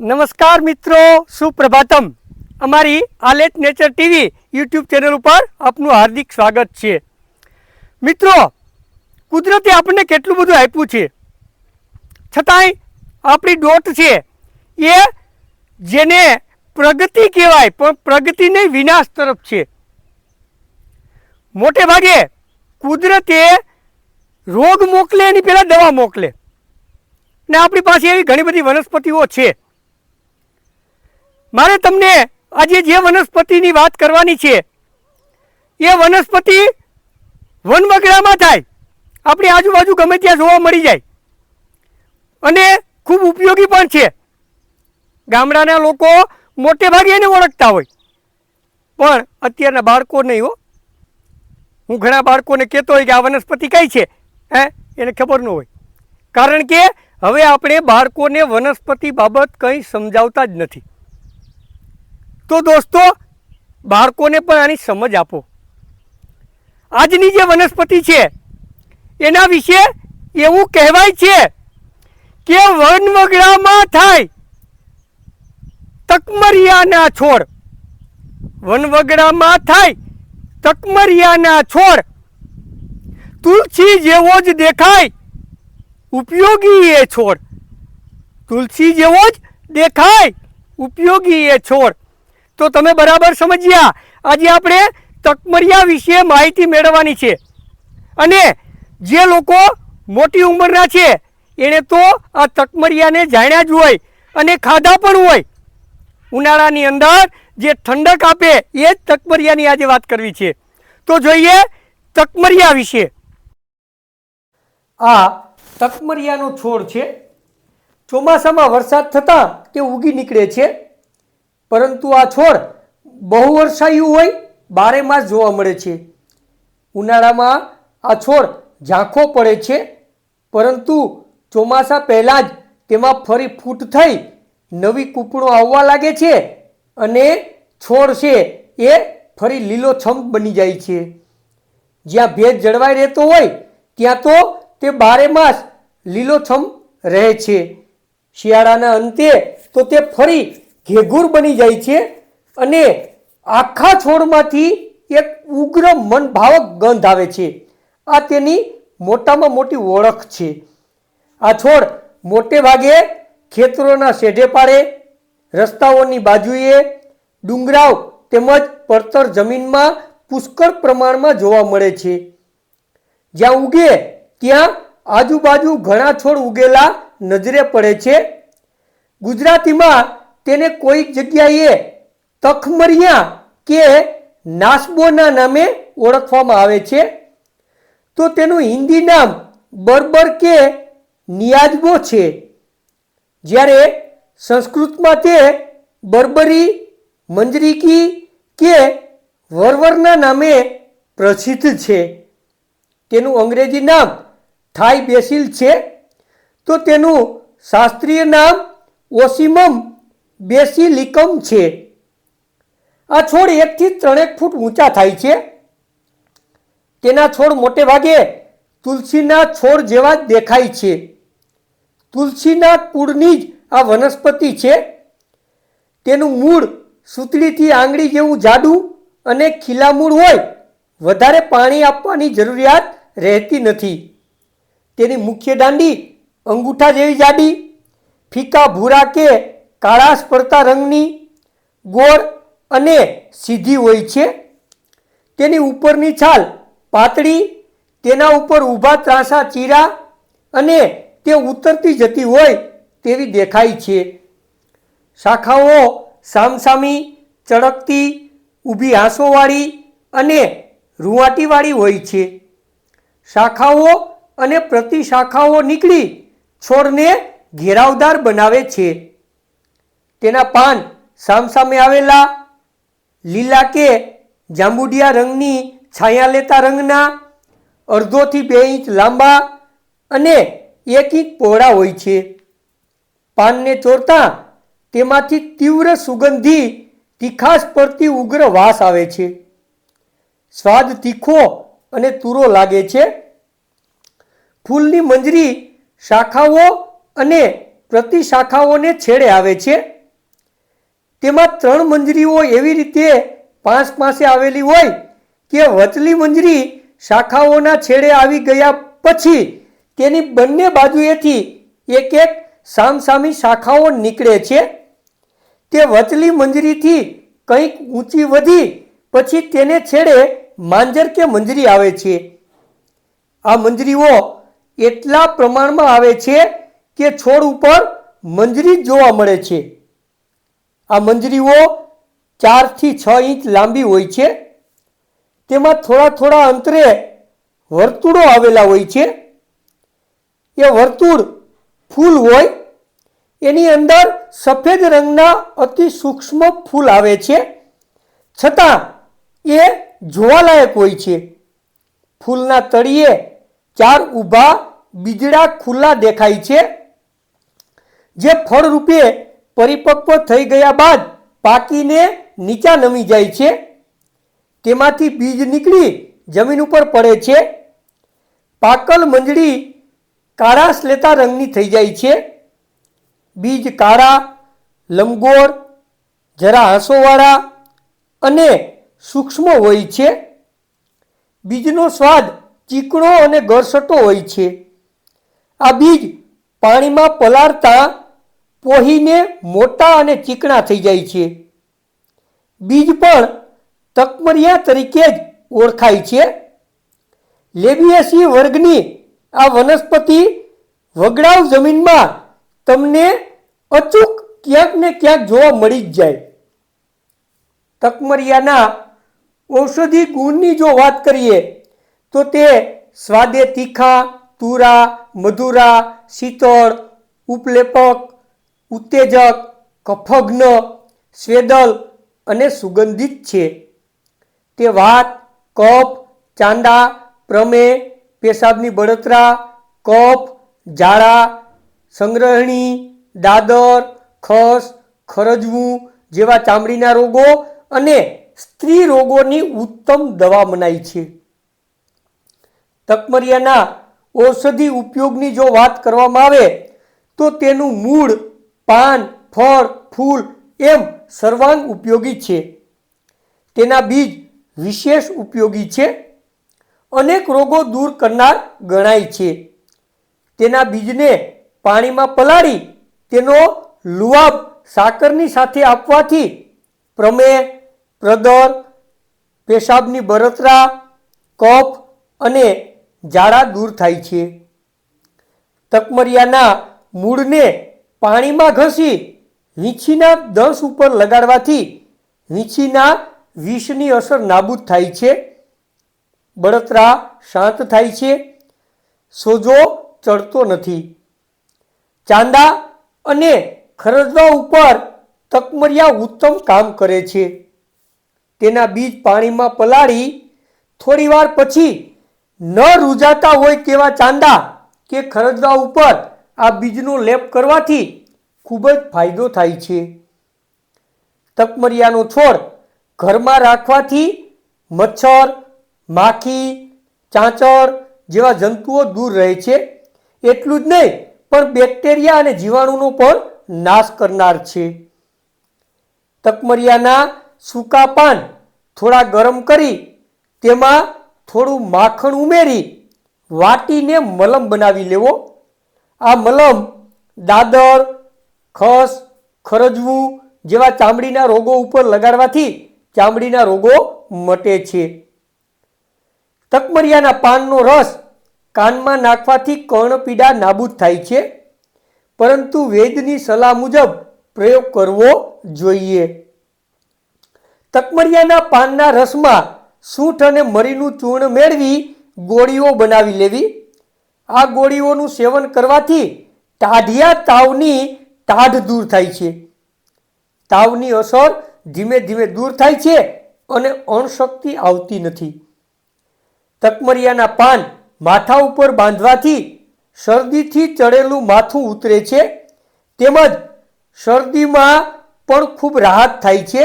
નમસ્કાર મિત્રો, સુપ્રભાતમ. અમારી Alet nature TV YouTube channel ઉપર આપનું હાર્દિક સ્વાગત છે. મિત્રો, કુદરતે આપણને કેટલું બધું આપ્યું છે? છતાંય આપણી ડોટ છે એ જેને પ્રગતિ કહેવાય, પણ પ્રગતિ નહીં વિનાશ તરફ છે. મોટે ભાગે કુદરતે રોગ મોકલે એની પહેલાં દવા મોકલે. ને આપણી પાસે એવી ઘણી બધી વનસ્પતિઓ છે. મારે તમને આજે જે વનસ્પતિની વાત કરવાની છે, એ વનસ્પતિ વનવગડામાં થાય. આપણી આજુબાજુ ગમે ત્યાં જોવા મળી જાય. અને ખૂબ ઉપયોગી પણ છે. ગામડાના લોકો મોટે ભાગે એને ઓળખતા હોય. પણ અત્યારના બાળકો નહીં હો, હું ઘણા બાળકોને કહેતો હોય કે આ વનસ્પતિ કઈ છે? હે? એને ખબર ન હોય. કારણ કે હવે આપણે બાળકોને વનસ્પતિ બાબત કંઈ સમજાવતા જ નથી. તો દોસ્તો, બાળકોને પણ આની સમજ આપો. આજની જે વનસ્પતિ છે, એના વિશે એવું કહેવાય છે કે વનવગડામાં થાય તકમરિયાના છોડ. વનવગડામાં થાય તકમરિયાના છોડ. તુલસી જેવો જ દેખાય ઉપયોગી એ છોડ. તુલસી જેવો જ દેખાય ઉપયોગી એ છોડ. તો તમે બરાબર સમજ્યા. આજે આપણે તકમરિયા વિશે માહિતી મેળવવાની છે. અને જે લોકો મોટી ઉંમરના છે, એણે તો આ તકમરિયાને જાણ્યા જ હોય અને ખાધા પણ હોય. ઉનાળાની અંદર જે ઠંડક આપે, એ જ તકમરિયાની આજે વાત કરવી છે. તો જોઈએ તકમરિયા વિશે. આ તકમરિયાનો છોડ છે. ચોમાસામાં વરસાદ થતાં તે ઉગી નીકળે છે. પરંતુ આ છોડ બહુ વર્ષાયું હોય, બારે માસ જોવા મળે છે. ઉનાળામાં આ છોડ ઝાંખો પડે છે, પરંતુ ચોમાસા પહેલાં જ તેમાં ફરી ફૂટ થઈ નવી કૂપણો આવવા લાગે છે અને છોડ છે એ ફરી લીલોછમ બની જાય છે. જ્યાં ભેજ જળવાઈ રહેતો હોય, ત્યાં તો તે બારે માસ લીલોછમ રહે છે. શિયાળાના અંતે તો તે ફરી ઘેઘૂર બની જાય છે અને આખા છોડમાંથી એક ઉગ્ર મનભાવક ગંધ આવે છે. આ તેની મોટામાં મોટી ઓળખ છે. આ છોડ મોટે ભાગે ખેતરોના શેઢે પાડે, રસ્તાઓની બાજુએ ડુંગરાવ તેમજ પડતર જમીનમાં પુષ્કળ પ્રમાણમાં જોવા મળે છે. જ્યાં ઉગે, ત્યાં આજુબાજુ ઘણા છોડ ઉગેલા નજરે પડે છે. ગુજરાતીમાં તેને કોઈક જગ્યાએ તખમરિયા કે નાસબોના નામે ઓળખવામાં આવે છે? તો તેનું હિન્દી નામ બર્બર કે નિયાજબો છે. જ્યારે સંસ્કૃતમાં તે બર્બરી, મંજરીકી કે વરવરના નામે પ્રસિદ્ધ છે. તેનું અંગ્રેજી નામ થાઈ બેસિલ છે. તો તેનું શાસ્ત્રીય નામ ઓસિમમ બેસિલિકમ છે. આ છોડ એકથી ત્રણેક ફૂટ ઊંચા થાય છે. તેના છોડ મોટે ભાગે તુલસીના છોડ જેવા જ દેખાય છે. તુલસીના કુળની જ આ વનસ્પતિ છે. તેનું મૂળ સૂતળીથી આંગળી જેવું જાડું અને ખીલા મૂળ હોય, વધારે પાણી આપવાની જરૂરિયાત રહેતી નથી. તેની મુખ્ય દાંડી અંગૂઠા જેવી જાડી, ફીકા ભૂરા કે કાળાશ પડતા રંગની ગોળ અને સીધી હોય છે. તેની ઉપરની છાલ પાતળી, તેના ઉપર ઊભા ત્રાંસા ચીરા અને તે ઉતરતી જતી હોય તેવી દેખાય છે. શાખાઓ સામસામી, ચળકતી, ઊભી આંસોવાળી અને રૂંવાટીવાળી હોય છે. શાખાઓ અને પ્રતિશાખાઓ નીકળી છોડને ઘેરાવદાર બનાવે છે. તેના પાન સામસામે આવેલા લીલા કે જાંબુડિયા રંગની છાયા લેતા રંગના અડધોથી બે ઇંચ લાંબા અને એક ઇંચ પહોળા હોય છે. પાનને ચોરતા તેમાંથી તીવ્ર સુગંધી તીખાશ પડતી ઉગ્ર વાસ આવે છે. સ્વાદ તીખો અને તુરો લાગે છે. ફૂલની મંજરી શાખાઓ અને પ્રતિ શાખાઓને છેડે આવે છે. તેમાં ત્રણ મંજરીઓ એવી રીતે પાંચ પાસે આવેલી હોય કે વચલી મંજરી શાખાઓના છેડે આવી ગયા પછી તેની બંને બાજુએથી એક એક સામસામી શાખાઓ નીકળે છે. તે વચલી મંજરીથી કંઈક ઊંચી વધી પછી તેને છેડે માંજર કે મંજરી આવે છે. આ મંજરીઓ એટલા પ્રમાણમાં આવે છે કે છોડ ઉપર મંજરી જોવા મળે છે. આ મંજરીઓ ચારથી છ ઇંચ લાંબી હોય છે. તેમાં થોડા થોડા અંતરે વર્તુળો આવેલા હોય છે. એ વર્તુળ ફૂલ હોય. એની અંદર સફેદ રંગના અતિ સૂક્ષ્મ ફૂલ આવે છે. છતાં એ જોવાલાયક હોય છે. ફૂલના તળિયે ચાર ઊભા બીજડા ખુલ્લા દેખાય છે. જે ફળ રૂપે પરિપક્વ થઈ ગયા બાદ પાકીને નીચા નમી જાય છે. તેમાંથી બીજ નીકળી જમીન ઉપર પડે છે. પાકલ મંજળી કાળા સ્લેતા રંગની થઈ જાય છે. બીજ કાળા, લંબગોળ, જરા હાંસોવાળા અને સૂક્ષ્મ હોય છે. બીજનો સ્વાદ ચીકણો અને ગળસટો હોય છે. આ બીજ પાણીમાં પલાળતા પોહીને મોટા અને ચીકણા થઈ જાય છે. બીજ પણ તકમરિયા તરીકે જ ઓળખાય છે. લેબિયાસી વર્ગની આ વનસ્પતિ વગડાવ જમીનમાં તમને અચૂક ક્યાંક ને ક્યાંક જોવા મળી જ જાય. તકમરિયાના ઔષધિ ગુણની જો વાત કરીએ, તો તે સ્વાદે તીખા, તુરા, મધુરા, શીતળ, ઉપલેપક ઉત્તેજક, કફગ્ન, સ્વેદલ અને સુગંધિત છે. તે વાત કફ, ચાંદા પ્રમેય પેશાબની બળતરા, કફ, ઝાડા, સંગ્રહણી, દાદર, ખસ, ખરજવું જેવા ચામડીના રોગો અને સ્ત્રી રોગોની ઉત્તમ દવા મનાય છે. તકમરિયાના ઔષધિ ઉપયોગની જો વાત કરવામાં આવે, તો તેનું મૂળ પાન, ફળ, ફૂલ એમ સર્વાંગ ઉપયોગી છે. તેના બીજ વિશેષ ઉપયોગી છે. અનેક રોગો દૂર કરનાર ગણાય છે. તેના બીજને પાણીમાં પલાળી તેનો લુઆબ સાકરની સાથે આપવાથી પ્રમેહ પ્રદર, પેશાબની બળતરા કફ અને ઝાડા દૂર થાય છે. તકમરિયાના મૂળને પાણીમાં ઘસી વીંછીના દસ ઉપર લગાડવાથી વીંછીના વિષની અસર નાબૂદ થાય છે, બળતરા શાંત થાય છે, સોજો ચડતો નથી. ચાંદા અને ખરજવા ઉપર તકમરિયા ઉત્તમ કામ કરે છે. તેના બીજ પાણીમાં પલાળી થોડીવાર પછી ન રૂજાતા હોય તેવા ચાંદા કે ખરજવા ઉપર આ બીજનો લેપ કરવાથી ખૂબ જ ફાયદો થાય છે. તકમરિયાનો છોડ ઘરમાં રાખવાથી મચ્છર, માખી ચાંચર જેવા જંતુઓ દૂર રહે છે. એટલું જ નહીં, પણ બેક્ટેરિયા અને જીવાણુનો પણ નાશ કરનાર છે. તકમરિયાના સૂકા પાન થોડા ગરમ કરી તેમાં થોડું માખણ ઉમેરી વાટીને મલમ બનાવી લેવો. આ મલમ, દાદર, ખસ, ખરજવું જેવા ચામડીના રોગો ઉપર લગાડવાથી ચામડીના રોગો મટે છે. તકમરિયાના પાનનો રસ કાનમાં નાખવાથી કર્ણપીડા નાબૂદ થાય છે, પરંતુ વેદની સલાહ મુજબ પ્રયોગ કરવો જોઈએ. તકમરિયાના પાનના રસમાં સૂંઠ અને મરીનું ચૂર્ણ મેળવી ગોળીઓ બનાવી લેવી આ ગોળીઓનું સેવન કરવાથી ટાઢિયા તાવની ટાઢ દૂર થાય છે. તાવની અસર ધીમે ધીમે દૂર થાય છે અને અણશક્તિ આવતી નથી. તકમરિયાના પાન માથા ઉપર બાંધવાથી શરદીથી ચડેલું માથું ઉતરે છે. તેમજ શરદીમાં પણ ખૂબ રાહત થાય છે.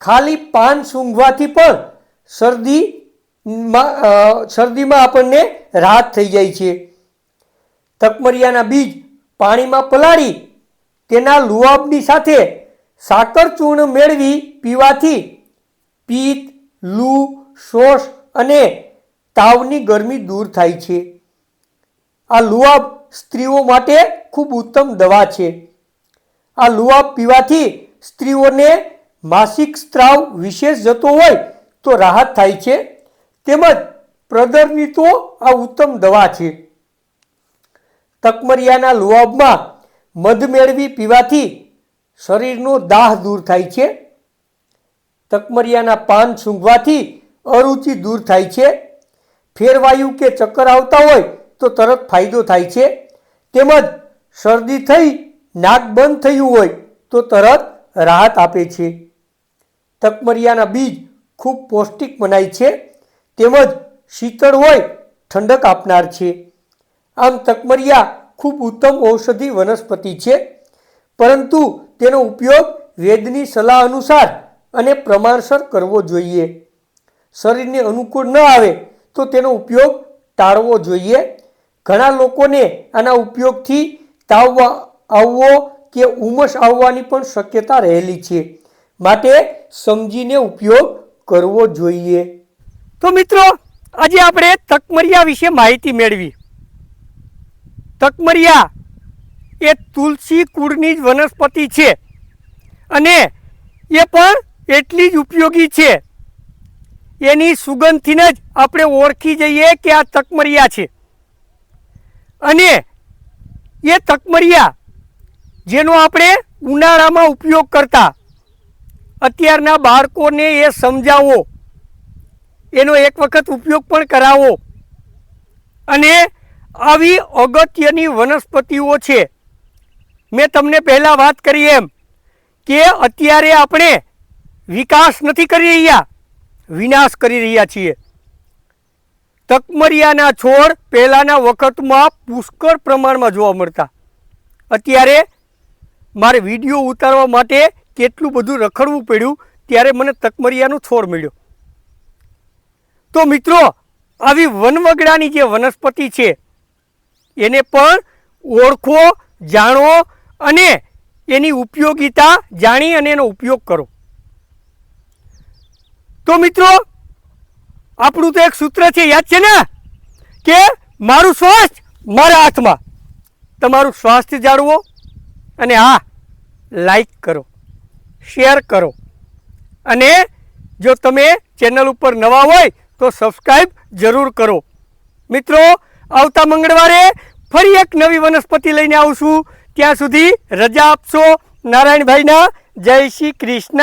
ખાલી પાન સૂંઘવાથી પણ શરદીમાં શરદીમાં આપણને રાહત થઈ જાય છે. તકમરિયાના બીજ પાણીમાં પલાળી તેના લુઆબની સાથે સાકર ચૂર્ણ મેળવી પીવાથી પિત્ત, લૂ, શોષ અને તાવની ગરમી દૂર થાય છે. આ લુઆબ સ્ત્રીઓ માટે ખૂબ ઉત્તમ દવા છે. આ લુઆબ પીવાથી સ્ત્રીઓને માસિક સ્ત્રાવ વિશેષ જતો હોય તો રાહત થાય છે. તેમજ પ્રદરની તો આ ઉત્તમ દવા છે. તકમરિયાના લુઆબમાં મધ મેળવી પીવાથી શરીરનો દાહ દૂર થાય છે. તકમરિયાના પાન સૂંઘવાથી અરુચિ દૂર થાય છે. ફેરવાયુ કે ચક્કર આવતા હોય તો તરત ફાયદો થાય છે. તેમજ શરદી થઈ, નાક બંધ થયું હોય તો તરત રાહત આપે છે. તકમરિયાના બીજ ખૂબ પૌષ્ટિક મનાય છે. તેમજ શીતળ હોય, ઠંડક આપનાર છે. આમ તકમરિયા ખૂબ ઉત્તમ ઔષધિ વનસ્પતિ છે, પરંતુ તેનો ઉપયોગ વેદની સલાહ અનુસાર અને પ્રમાણસર કરવો જોઈએ. શરીરને અનુકૂળ ન આવે તો તેનો ઉપયોગ ટાળવો જોઈએ. ઘણા લોકોને આના ઉપયોગથી તાવ આવવો કે ઉમસ આવવાની પણ શક્યતા રહેલી છે. માટે સમજીને ઉપયોગ કરવો જોઈએ. તો મિત્રો આજે આપણે તકમરિયા વિશે માહિતી મેળવી. તકમરિયા એ તુલસી કુળની જ વનસ્પતિ છે અને એ પણ એટલી જ ઉપયોગી છે. એની સુગંધથીને જ આપણે ઓળખી જઈએ કે આ તકમરિયા છે. અને એ તકમરિયા જેનો આપણે ઉનાળામાં ઉપયોગ કરતા. અત્યારના બાળકોને એ સમજાવો. એનો એક વખત ઉપયોગ પણ કરાવો. અને આવી અગત્યની વનસ્પતિઓ છે. મેં તમને પહેલાં વાત કરી એમ કે અત્યારે આપણે વિકાસ નથી કરી રહ્યા, વિનાશ કરી રહ્યા છીએ. તકમરિયાના છોડ પહેલાંના વખતમાં પુષ્કળ પ્રમાણમાં જોવા મળતા. અત્યારે મારે વીડિયો ઉતારવા માટે કેટલું બધું રખડવું પડ્યું, ત્યારે મને તકમરિયાનો છોડ મળ્યો. તો મિત્રો, આવી વનવગડાની જે વનસ્પતિ છે, એને પણ ઓળખો, જાણો અને એની ઉપયોગિતા જાણી અને એનો ઉપયોગ કરો. તો મિત્રો, આપણું તો એક સૂત્ર છે, યાદ છે ને? કે મારું સ્વાસ્થ્ય મારા હાથમાં. તમારું સ્વાસ્થ્ય જાળવો અને હા લાઈક કરો શેર કરો. અને જો તમે ચેનલ ઉપર નવા હોય તો સબસ્ક્રાઈબ જરૂર કરો. મિત્રો, આવતા મંગળવારે ફરી એક નવી વનસ્પતિ લઈને આવશું ત્યાં સુધી રજા આપશો. નારાયણભાઈના જય શ્રી કૃષ્ણ.